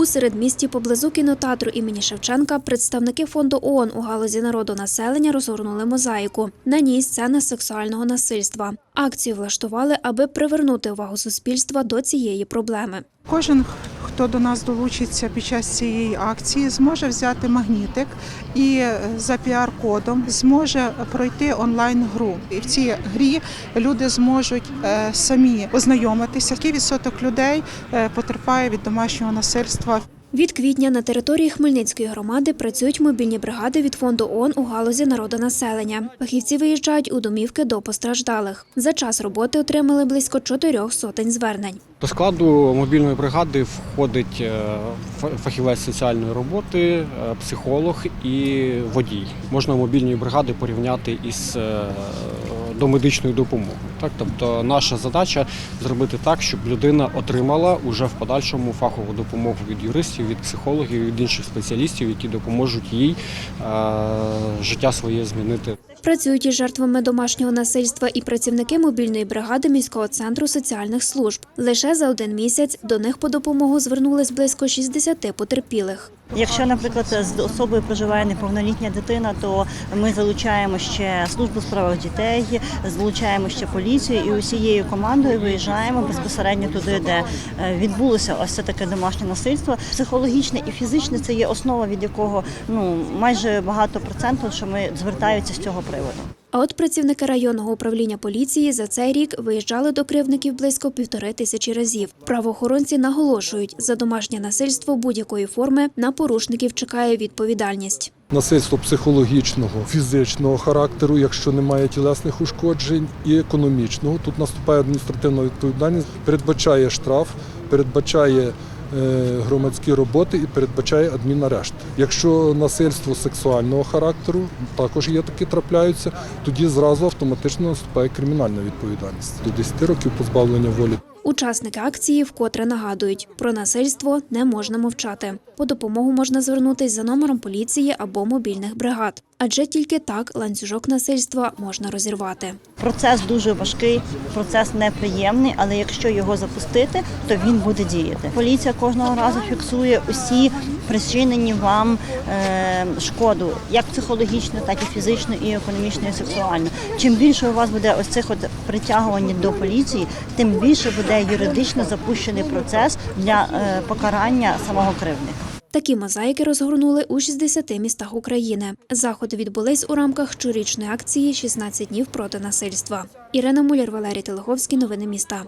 У середмісті поблизу кінотеатру імені Шевченка представники фонду ООН у галузі народу населення розгорнули мозаїку. На ній сцена сексуального насильства. Акцію влаштували, аби привернути увагу суспільства до цієї проблеми. Кожен, хто до нас долучиться під час цієї акції, зможе взяти магнітик і е, за піар-кодом зможе пройти онлайн-гру. І в цій грі люди зможуть е, самі ознайомитися. Який відсоток людей е, потерпає від домашнього насильства. Від квітня на території Хмельницької громади працюють мобільні бригади від фонду ООН у галузі народонаселення. Фахівці виїжджають у домівки до постраждалих. За час роботи отримали близько чотирьох сотень звернень. До складу мобільної бригади входить е, фахівець соціальної роботи, е, психолог і водій. Можна мобільні бригади порівняти із е, домедичною допомогою. Так, тобто наша задача зробити так, щоб людина отримала уже в подальшому фахову допомогу від юристів, від психологів, від інших спеціалістів, які допоможуть їй е, життя своє змінити. Працюють із жертвами домашнього насильства і працівники мобільної бригади міського центру соціальних служб. Лише за один місяць до них по допомогу звернулись близько 60 потерпілих. Якщо, наприклад, з особою проживає неповнолітня дитина, то ми залучаємо ще службу справах дітей, залучаємо ще поліцію і усією командою виїжджаємо безпосередньо туди, де е, відбулося ось це таке домашнє насильство. Психологічне і фізичне це є основа, від якого ну майже багато процентів, що ми звертаються з цього приводу. А от працівники районного управління поліції за цей рік виїжджали до кривдників близько півтори тисячі разів. Правоохоронці наголошують, за домашнє насильство будь-якої форми на порушників чекає відповідальність. насильство психологічного, фізичного характеру, якщо немає тілесних ушкоджень, і економічного. Тут наступає адміністративна відповідальність, передбачає штраф, передбачає громадські роботи і передбачає адмінарешт. Якщо насильство сексуального характеру, також є такі трапляються, тоді зразу автоматично наступає кримінальна відповідальність до 10 років позбавлення волі. Учасники акції вкотре нагадують, про насильство не можна мовчати. По допомогу можна звернутись за номером поліції або мобільних бригад. Адже тільки так ланцюжок насильства можна розірвати. Процес дуже важкий, процес неприємний, але якщо його запустити, то він буде діяти. Поліція кожного разу фіксує усі причинені вам е, шкоду, як психологічну, так і фізичну, і економічну, і сексуальну. Чим більше у вас буде ось цих от притягувань до поліції, тим більше буде юридично запущений процес для е, покарання самого кривдника. Такі мозаїки розгорнули у 60 містах України. Заходи відбулись у рамках щорічної акції «16 днів проти насильства. Ірина Муляр, Валерій Телеговський, Новини міста.